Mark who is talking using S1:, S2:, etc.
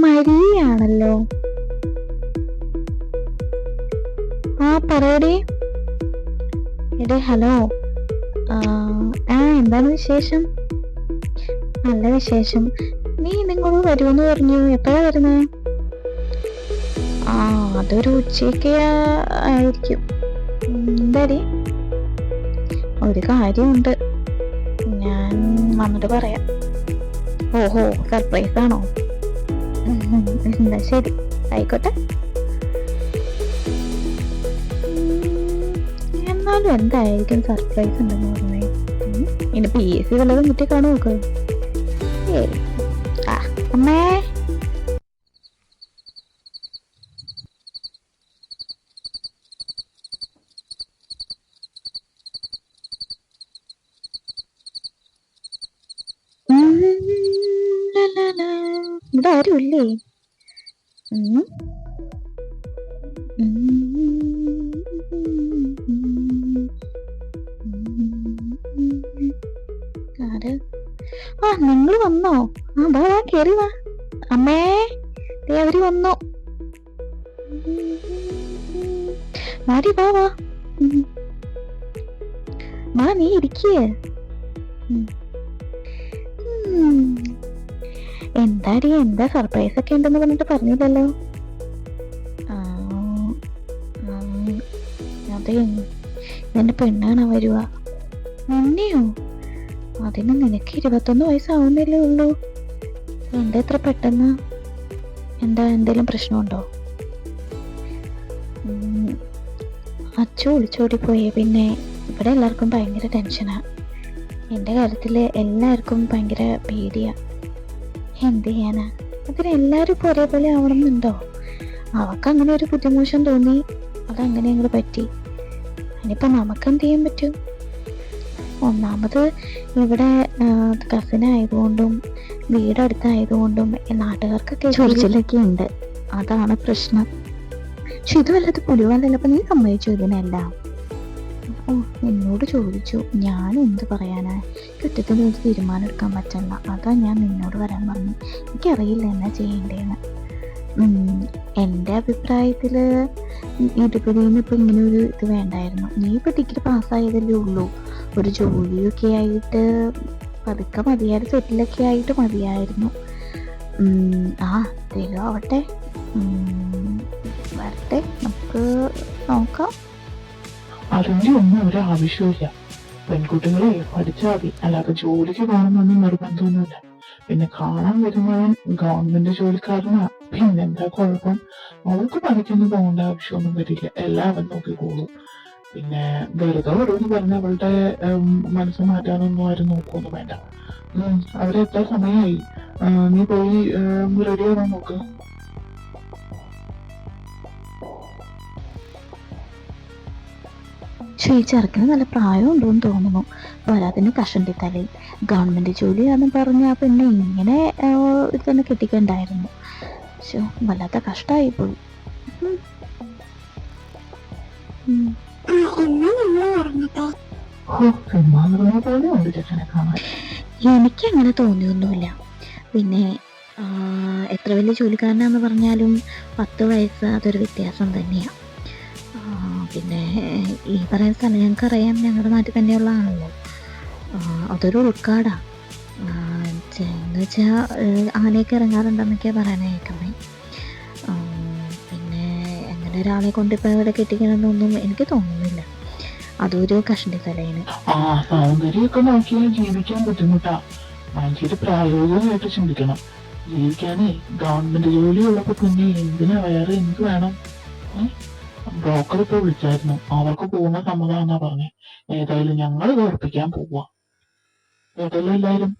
S1: മരിയാണല്ലോ. ആ പറയടേ. എടേ ഹലോ. ആ എന്താണ് വിശേഷം? നല്ല വിശേഷം. നീ നിങ്ങളോട് വരുമെന്ന് പറഞ്ഞു. എപ്പോഴാ വരുന്നത് ആ അതൊരു ഉച്ചയ്ക്ക് ആയിരിക്കും. എന്താടി? ഒരു കാര്യമുണ്ട്. ഞാൻ വന്നിട്ട് പറയാം. ഓഹോ സർപ്രൈസ് ആണോ എന്നാ ശരി ആയിക്കോട്ടെ എന്നാലും എന്തായിരിക്കും സർപ്രൈസ് ഉണ്ടെന്ന് പറഞ്ഞേ ഇനി പി എസ് സി വല്ലതും കുട്ടി കാണുമോ ആ അമ്മേ ഇവിടെ ആരുമില്ലേ ഇല്ലേ. ആര്? ആ നിങ്ങൾ വന്നോ. ആ വാ വാ കേറി വാ. അമ്മേ ദേ അവർ വന്നു. മാറി വാ വാ. മാ നീ ഇരിക്കേ. എന്താടി എന്താ സർപ്രൈസ് ഒക്കെ ഉണ്ടെന്ന് പറഞ്ഞിട്ട് പറഞ്ഞില്ലല്ലോ? അതെ. എന്റെ പെണ്ണാണ് വരുക. നിന്നെയോ അതിന് നിനക്ക് ഇരുപത്തൊന്ന് വയസ്സാവുന്നില്ലേ ഉള്ളൂ. എന്താ ഇത്ര പെട്ടെന്ന്? എന്താ എന്തെങ്കിലും പ്രശ്നമുണ്ടോ? അച്ഛ ഒളിച്ചോടി പോയി പിന്നെ ഇവിടെ എല്ലാവർക്കും ഭയങ്കര ടെൻഷനാണ് എന്റെ കാര്യത്തിൽ എല്ലാവർക്കും ഭയങ്കര പേടിയാ. എന്ത് ചെയ്യാനാ? അതിന് എല്ലാവരും ഇപ്പോൾ ഒരേപോലെ ആവണമെന്നുണ്ടോ? അവൾക്ക് അങ്ങനെ ഒരു ബുദ്ധിമോശം തോന്നി. അതങ്ങനെ അങ്ങോട്ട് പറ്റി. ഇനിയിപ്പോൾ നമുക്ക് എന്ത് ചെയ്യാൻ പറ്റും? ഒന്നാമത് ഇവിടെ കസിൻ ആയതുകൊണ്ടും വീടടുത്തായതുകൊണ്ടും നാട്ടുകാർക്കൊക്കെ ചൊറിച്ചിലൊക്കെ ഉണ്ട്. അതാണ് പ്രശ്നം. പക്ഷെ ഇത് വല്ലത് പുലിവാലല്ല അപ്പൊ നീ സമ്മതിച്ചു ഇതിനെല്ലാം? ഓ എന്നോട് ചോദിച്ചു ഞാൻ എന്ത് പറയാനാ? കുറ്റത്തിന് ഒരു തീരുമാനം എടുക്കാൻ പറ്റില്ല അതാ ഞാൻ നിന്നോട് വരാൻ പറഞ്ഞു. എനിക്കറിയില്ല എന്നാ ചെയ്യേണ്ടതെന്ന് എന്റെ അഭിപ്രായത്തിൽ ഇരുപതിന് ഇപ്പം ഇങ്ങനെ ഒരു ഇത് വേണ്ടായിരുന്നു. നീ ഇപ്പം ഡിഗ്രി പാസ്സായതല്ലേ ഉള്ളൂ. ഒരു ജോലിയൊക്കെ ആയിട്ട് പതുക്കെ മതിയായിരുന്നു സെറ്റിലൊക്കെ ആയിട്ട് മതിയായിരുന്നു. ആ എന്തേലും ആവട്ടെ. വരട്ടെ. നമുക്ക് നോക്കാം.
S2: അതിന്റെ ഒന്നും ഒരു ആവശ്യമില്ല പെൺകുട്ടികളെ പഠിച്ചാൽ മതി. അല്ലാതെ ജോലിക്ക് പോകണമെന്നൊന്നും നിർബന്ധമൊന്നുമില്ല. പിന്നെ കാണാൻ വരുന്നവൻ ഗവൺമെന്റ് ജോലിക്കാരനാ. പിന്നെന്താ കുഴപ്പം? അവൾക്ക് പഠിക്കുന്നു പോകേണ്ട ആവശ്യമൊന്നും വരില്ല. എല്ലാവരും നോക്കിക്കോളൂ. പിന്നെ വെറുതെ ഓരോന്ന് പറഞ്ഞ് അവളുടെ മനസ്സ് മാറ്റാനൊന്നും ആരും നോക്കൊന്നും വേണ്ട. അവരെ എത്ര സമയമായി നീ പോയി റെഡി ആവാൻ നോക്ക്?
S1: പക്ഷേ ഈ ചെറുക്കിന് നല്ല പ്രായമുണ്ടെന്ന് തോന്നുന്നു. പോരാതിന് കഷണ്ടി തലയിൽ. ഗവൺമെന്റ് ജോലിയാണെന്ന് പറഞ്ഞ ആ പെണ്ണെ ഇങ്ങനെ തന്നെ കെട്ടിക്കണ്ടായിരുന്നു. പക്ഷേ വല്ലാത്ത കഷ്ടമായി പോയി
S2: എനിക്ക്
S1: അങ്ങനെ തോന്നിയൊന്നുമില്ല. പിന്നെ എത്ര വലിയ ജോലിക്കാരനാന്ന് പറഞ്ഞാലും പത്ത് വയസ്സ് അതൊരു വ്യത്യാസം തന്നെയാണ് പിന്നെ ഈ പറയുന്ന സ്ഥലം ഞങ്ങൾക്കറിയാം ഞങ്ങളുടെ നാട്ടിൽ തന്നെയുള്ള ആണല്ലോ അതൊരു ഉൾക്കാടാണ് വെച്ചാൽ ആനയൊക്കെ ഇറങ്ങാറുണ്ടെന്നൊക്കെയാണ് പറയാൻ കേൾക്കുന്നത് പിന്നെ അങ്ങനെ ഒരാളെ കൊണ്ട് ഇപ്പോൾ ഇവിടെ കെട്ടിക്കണമെന്നൊന്നും എനിക്ക് തോന്നുന്നില്ല. അതൊരു കഷണ്ടി തലയിന്
S2: ജീവിക്കാനേ ഗവൺമെന്റ് ജോലി ഉള്ളപ്പോ പിന്നെ എന്തിനാ വേറെ എന്ത് വേണം? ബ്രോക്കർ ഇപ്പൊ വിളിച്ചായിരുന്നു. അവർക്ക് പോകുന്ന സമ്മതമാണെന്നാ പറഞ്ഞേ. ഏതായാലും ഞങ്ങൾ ഇത് ഉറപ്പിക്കാൻ പോവാ. ഏതായാലും എല്ലാരും